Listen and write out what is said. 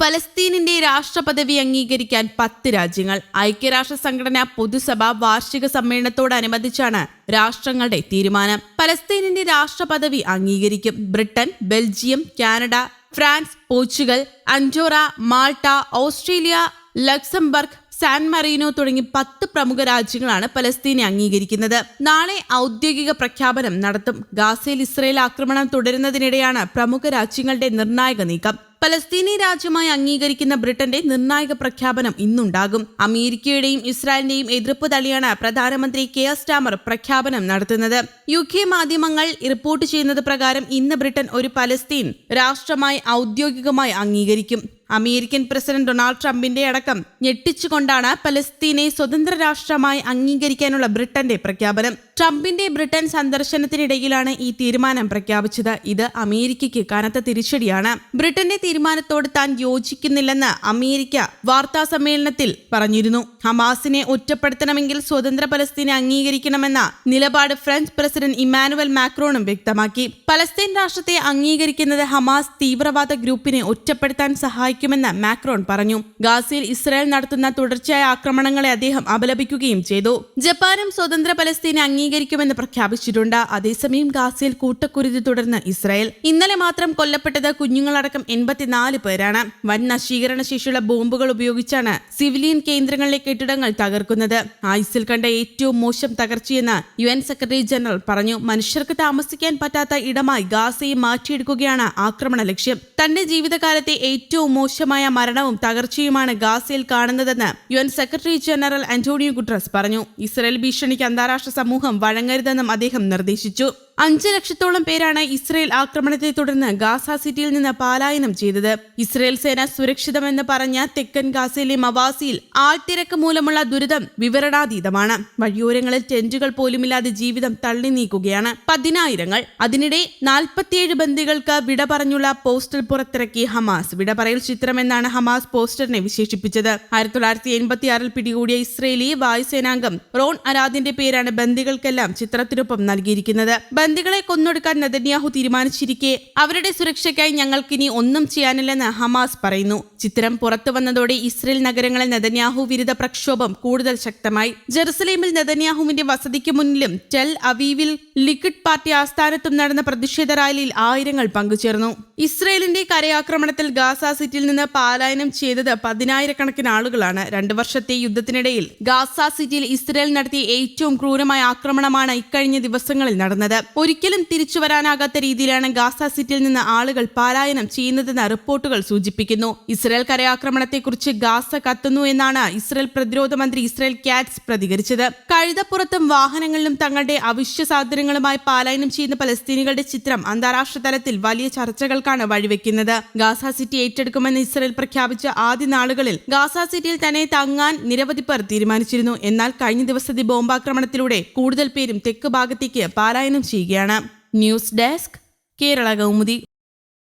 പലസ്തീനിന്റെ രാഷ്ട്രപദവി അംഗീകരിക്കാൻ പത്ത് രാജ്യങ്ങൾ. ഐക്യരാഷ്ട്ര സംഘടന പൊതുസഭ വാർഷിക സമ്മേളനത്തോടനുബന്ധിച്ചാണ് രാഷ്ട്രങ്ങളുടെ തീരുമാനം. പലസ്തീനിന്റെ രാഷ്ട്രപദവി അംഗീകരിക്കും. Britain Belgium Canada France Portugal Andorra Malta Australia Luxembourg San Marino തുടങ്ങി പത്ത് പ്രമുഖ രാജ്യങ്ങളാണ് പലസ്തീനെ അംഗീകരിക്കുന്നത്. നാളെ ഔദ്യോഗിക പ്രഖ്യാപനം നടത്തും. ഗാസയിൽ ഇസ്രയേൽ ആക്രമണം തുടരുന്നതിനിടെയാണ് പ്രമുഖ രാജ്യങ്ങളുടെ നിർണായക നീക്കം. പലസ്തീനി രാജ്യമായി അംഗീകരിക്കുന്ന ബ്രിട്ടന്റെ നിർണായക പ്രഖ്യാപനം ഇന്നുണ്ടാകും. അമേരിക്കയുടെയും ഇസ്രായേലിന്റെയും എതിർപ്പ് തള്ളിയാണ് പ്രധാനമന്ത്രി കെ എസ് ടാമർ പ്രഖ്യാപനം നടത്തുന്നത്. യു കെ മാധ്യമങ്ങൾ റിപ്പോർട്ട് ചെയ്യുന്നത് പ്രകാരം ഇന്ന് ബ്രിട്ടൻ ഒരു പലസ്തീൻ രാഷ്ട്രമായി ഔദ്യോഗികമായി അംഗീകരിക്കും. അമേരിക്കൻ പ്രസിഡന്റ് ഡൊണാൾഡ് ട്രംപിന്റെ അടക്കം ഞെട്ടിച്ചുകൊണ്ടാണ് പലസ്തീനെ സ്വതന്ത്ര രാഷ്ട്രമായി അംഗീകരിക്കാനുള്ള ബ്രിട്ടന്റെ പ്രഖ്യാപനം. ട്രംപിന്റെ ബ്രിട്ടൻ സന്ദർശനത്തിനിടയിലാണ് ഈ തീരുമാനം പ്രഖ്യാപിച്ചത്. ഇത് അമേരിക്കയ്ക്ക് കനത്ത തിരിച്ചടിയാണ്. ബ്രിട്ടന്റെ തീരുമാനത്തോട് താൻ യോജിക്കുന്നില്ലെന്ന് അമേരിക്ക വാർത്താ സമ്മേളനത്തിൽ പറഞ്ഞിരുന്നു. ഹമാസിനെ ഒറ്റപ്പെടുത്തണമെങ്കിൽ സ്വതന്ത്ര പലസ്തീനെ അംഗീകരിക്കണമെന്ന നിലപാട് ഫ്രഞ്ച് പ്രസിഡന്റ് ഇമ്മാനുവൽ മാക്രോണും വ്യക്തമാക്കി. പലസ്തീൻ രാഷ്ട്രത്തെ അംഗീകരിക്കുന്നത് ഹമാസ് തീവ്രവാദ ഗ്രൂപ്പിനെ ഒറ്റപ്പെടുത്താൻ സഹായിക്കുമെന്ന് മാക്രോൺ പറഞ്ഞു. ഗാസയിൽ ഇസ്രായേൽ നടത്തുന്ന തുടർച്ചയായ ആക്രമണങ്ങളെ അദ്ദേഹം അപലപിക്കുകയും ചെയ്തു. ജപ്പാനും സ്വതന്ത്ര പലസ്തീനെ അംഗീകരിക്കുമെന്ന് പ്രഖ്യാപിച്ചിട്ടുണ്ട്. അതേസമയം ഗാസയിൽ കൂട്ടക്കുരുതി തുടർന്ന് ഇസ്രായേൽ. ഇന്നലെ മാത്രം കൊല്ലപ്പെട്ടത് കുഞ്ഞുങ്ങളടക്കം എൺപത്തിനാല് പേരാണ്. വൻ നശീകരണ ശേഷിയുള്ള ബോംബുകൾ ഉപയോഗിച്ചാണ് സിവിലിയൻ കേന്ദ്രങ്ങളിലെ കെട്ടിടങ്ങൾ തകർക്കുന്നത്. ആയുസിൽ കണ്ട ഏറ്റവും മോശം തകർച്ചയെന്ന് യു എൻ സെക്രട്ടറി ജനറൽ പറഞ്ഞു. മനുഷ്യർക്ക് താമസിക്കാൻ പറ്റാത്ത ഇടമായി ഗാസയെ മാറ്റിയെടുക്കുകയാണ് ആക്രമണ ലക്ഷ്യം. തന്റെ ജീവിതകാലത്തെ ഏറ്റവും മോശമായ മരണവും തകർച്ചയുമാണ് ഗാസയിൽ കാണുന്നതെന്ന് U N secretary general Antonio Guterres പറഞ്ഞു. ഇസ്രയേൽ ഭീഷണിക്ക് അന്താരാഷ്ട്ര സമൂഹം വഴങ്ങരുതെന്നും അദ്ദേഹം നിർദ്ദേശിച്ചു. അഞ്ച് ലക്ഷത്തോളം പേരാണ് ഇസ്രയേൽ ആക്രമണത്തെ തുടർന്ന് ഗാസ സിറ്റിയിൽ നിന്ന് പലായനം ചെയ്തത്. ഇസ്രയേൽ സേന സുരക്ഷിതമെന്ന് പറഞ്ഞ തെക്കൻ ഗാസയിലെ മവാസിയിൽ ആൾത്തിരക്ക് മൂലമുള്ള ദുരിതം വിവരണാതീതമാണ്. വഴിയോരങ്ങളിൽ ടെന്റുകൾ പോലുമില്ലാതെ ജീവിതം തള്ളി നീക്കുകയാണ്. പതിനായിരങ്ങൾ. അതിനിടെ നാൽപ്പത്തിയേഴ് ബന്ദികൾക്ക് വിട പറഞ്ഞുള്ള പോസ്റ്റർ പുറത്തിറക്കി ഹമാസ്. വിട പറയൽ ചിത്രമെന്നാണ് ഹമാസ് പോസ്റ്ററിനെ വിശേഷിപ്പിച്ചത്. ആയിരത്തി തൊള്ളായിരത്തി എൺപത്തി ആറിൽ പിടികൂടിയ ഇസ്രയേലി വായുസേനാംഗം റോൺ അരാദിന്റെ പേരാണ് ബന്ദികൾക്കെല്ലാം ചിത്രത്തിനൊപ്പം നൽകിയിരിക്കുന്നത്. ബന്ദികളെ കൊന്നൊടുക്കാൻ നെതന്യാഹു തീരുമാനിച്ചിരിക്കെ. അവരുടെ സുരക്ഷയ്ക്കായി ഞങ്ങൾക്കിനി ഒന്നും ചെയ്യാനില്ലെന്ന് ഹമാസ് പറയുന്നു. ചിത്രം പുറത്തു വന്നതോടെ ഇസ്രയേൽ നഗരങ്ങളിൽ നദന്യാഹു വിരുദ്ധ പ്രക്ഷോഭം കൂടുതൽ ശക്തമായി. ജെറുസലേമിൽ നദന്യാഹുവിന്റെ വസതിക്ക് മുന്നിലും ടെൽ അവീവിൽ ലിക്വിഡ് പാർട്ടി ആസ്ഥാനത്തും നടന്ന പ്രതിഷേധ റാലിയിൽ ആയിരങ്ങൾ പങ്കുചേർന്നു. ഇസ്രയേലിന്റെ കരയാക്രമണത്തിൽ ഗാസ സിറ്റിയിൽ നിന്ന് പാലായനം ചെയ്തത് പതിനായിരക്കണക്കിന് ആളുകളാണ്. രണ്ടു വർഷത്തെ യുദ്ധത്തിനിടയിൽ ഗാസ സിറ്റിയിൽ ഇസ്രയേൽ നടത്തിയ ഏറ്റവും ക്രൂരമായ ആക്രമണമാണ് ഇക്കഴിഞ്ഞ ദിവസങ്ങളിൽ നടന്നത്. ഒരിക്കലും തിരിച്ചു വരാനാകാത്ത രീതിയിലാണ് ഗാസ സിറ്റിയിൽ നിന്ന് ആളുകൾ പലായനം ചെയ്യുന്നതെന്ന് റിപ്പോർട്ടുകൾ സൂചിപ്പിക്കുന്നു. ഇസ്രായേൽ കരയാക്രമണത്തെക്കുറിച്ച് ഗാസ കത്തുന്നു എന്നാണ് ഇസ്രായേൽ പ്രതിരോധ മന്ത്രി ഇസ്രായേൽ കാറ്റ്സ് പ്രതികരിച്ചത്. കഴുതപ്പുറത്തും വാഹനങ്ങളിലും തങ്ങളുടെ അവശ്യ സാധനങ്ങളുമായി പലായനം ചെയ്യുന്ന പലസ്തീനികളുടെ ചിത്രം അന്താരാഷ്ട്ര തലത്തിൽ വലിയ ചർച്ചകൾക്കാണ് വഴിവെക്കുന്നത്. ഗാസ സിറ്റി ഏറ്റെടുക്കുമെന്ന് ഇസ്രായേൽ പ്രഖ്യാപിച്ച ആദ്യ നാളുകളിൽ ഗാസ സിറ്റിയിൽ തന്നെ തങ്ങാൻ നിരവധി പേർ തീരുമാനിച്ചിരുന്നു. എന്നാൽ കഴിഞ്ഞ ദിവസത്തെ ബോംബാക്രമണത്തിലൂടെ കൂടുതൽ പേരും തെക്ക് ഭാഗത്തേക്ക് പാലായനം ചെയ്യുകയാണ് ന്യൂസ് ഡെസ്ക് കേരള കൗമുദി.